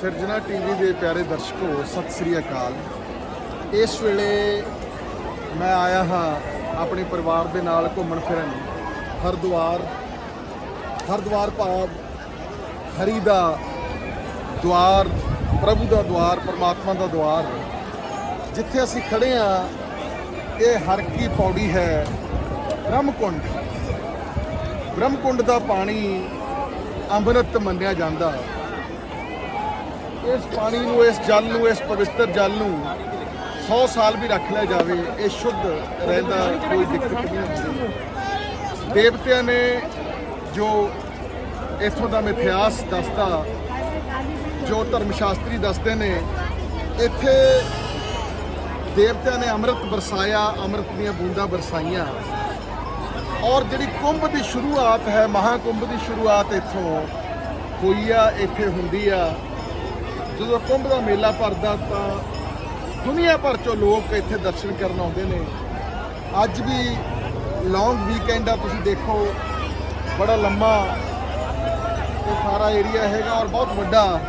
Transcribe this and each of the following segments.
ਸਿਰਜਣਾ ਟੀਵੀ ਦੇ ਪਿਆਰੇ ਦਰਸ਼ਕੋ, ਸਤਿ ਸ੍ਰੀ ਅਕਾਲ। ਇਸ ਵੇਲੇ ਮੈਂ ਆਇਆ ਹਾਂ ਆਪਣੇ ਪਰਿਵਾਰ ਦੇ ਨਾਲ ਘੁੰਮਣ ਫਿਰਨ। ਹਰਦੁਆਰ ਹਰਦੁਆਰ ਭਾਵ ਹਰੀ ਦਾ ਦੁਆਰ, ਪ੍ਰਭੂ ਦਾ ਦੁਆਰ, ਪਰਮਾਤਮਾ ਦਾ ਦੁਆਰ। ਜਿੱਥੇ ਅਸੀਂ ਖੜੇ ਆ ਇਹ ਹਰ ਕੀ ਪੌੜੀ ਹੈ ਬ੍ਰਹਮਕੁੰਡ। ਬ੍ਰਹਮਕੁੰਡ ਦਾ ਪਾਣੀ ਅੰਮ੍ਰਿਤ ਮੰਨਿਆ ਜਾਂਦਾ। ਇਸ ਪਾਣੀ ਨੂੰ, ਇਸ ਜਲ ਨੂੰ, ਇਸ ਪਵਿੱਤਰ ਜਲ ਨੂੰ 100 ਸਾਲ ਵੀ ਰੱਖ ਲਿਆ ਜਾਵੇ, ਇਹ ਸ਼ੁੱਧ ਰਹਿੰਦਾ ਕੋਈ ਦਿੱਕਤ ਨਹੀਂ ਹੁੰਦੀ। ਦੇਵਤਿਆਂ ਨੇ ਜੋ ਇਥੋਂ ਦਾ ਮਿਥਿਹਾਸ ਦੱਸਦਾ, ਜੋ ਧਰਮ ਸ਼ਾਸਤਰੀ ਦੱਸਦੇ ਨੇ, ਇੱਥੇ ਦੇਵਤਿਆਂ ਨੇ ਅੰਮ੍ਰਿਤ ਬਰਸਾਇਆ ਅੰਮ੍ਰਿਤ ਦੀਆਂ ਬੂੰਦਾਂ ਬਰਸਾਈਆਂ ਔਰ ਜਿਹੜੀ ਕੁੰਭ ਦੀ ਸ਼ੁਰੂਆਤ ਹੈ, ਮਹਾਕੁੰਭ ਦੀ ਸ਼ੁਰੂਆਤ ਇੱਥੋਂ ਹੋਈ ਆ, ਇੱਥੇ ਹੁੰਦੀ ਆ। ਜਦੋਂ ਕੁੰਭ ਦਾ ਮੇਲਾ ਭਰਦਾ ਤਾਂ ਦੁਨੀਆ ਭਰ ਚੋਂ ਲੋਕ ਇੱਥੇ ਦਰਸ਼ਨ ਕਰਨ ਆਉਂਦੇ ਨੇ। ਅੱਜ ਵੀ ਲੌਂਗ ਵੀਕਐਂਡ ਆ, ਤੁਸੀਂ ਦੇਖੋ, ਬੜਾ ਲੰਮਾ ਇਹ ਸਾਰਾ ਏਰੀਆ ਹੈਗਾ ਔਰ ਬਹੁਤ ਵੱਡਾ।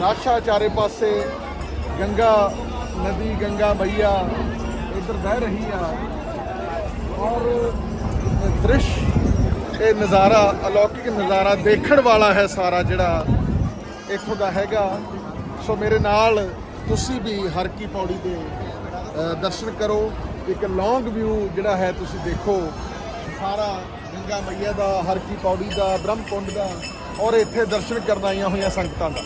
ਰਾਸ਼ਾ ਚਾਰੇ ਪਾਸੇ ਗੰਗਾ ਨਦੀ, ਗੰਗਾ ਮਈਆ ਇੱਧਰ ਵਹਿ ਰਹੀ ਆ। ਔਰ ਦ੍ਰਿਸ਼, ਇਹ ਨਜ਼ਾਰਾ, ਅਲੌਕਿਕ ਨਜ਼ਾਰਾ ਦੇਖਣ ਵਾਲਾ ਹੈ ਸਾਰਾ ਜਿਹੜਾ ਇੱਥੋਂ ਦਾ ਹੈਗਾ। ਸੋ ਮੇਰੇ ਨਾਲ ਤੁਸੀਂ ਵੀ ਹਰ ਕੀ ਪੌੜੀ ਦੇ ਦਰਸ਼ਨ ਕਰੋ। ਇੱਕ ਲੌਂਗ ਵਿਊ ਜਿਹੜਾ ਹੈ ਤੁਸੀਂ ਦੇਖੋ। ਸਾਰਾ ਗੰਗਾ ਮਈਆ ਦਾ ਹਰ ਕੀ ਪੌੜੀ ਦਾ, ਬ੍ਰਹਮਕੁੰਡ ਦਾ ਔਰ ਇੱਥੇ ਦਰਸ਼ਨ ਕਰਨ ਆਈਆਂ ਹੋਈਆਂ ਸੰਗਤਾਂ ਦਾ।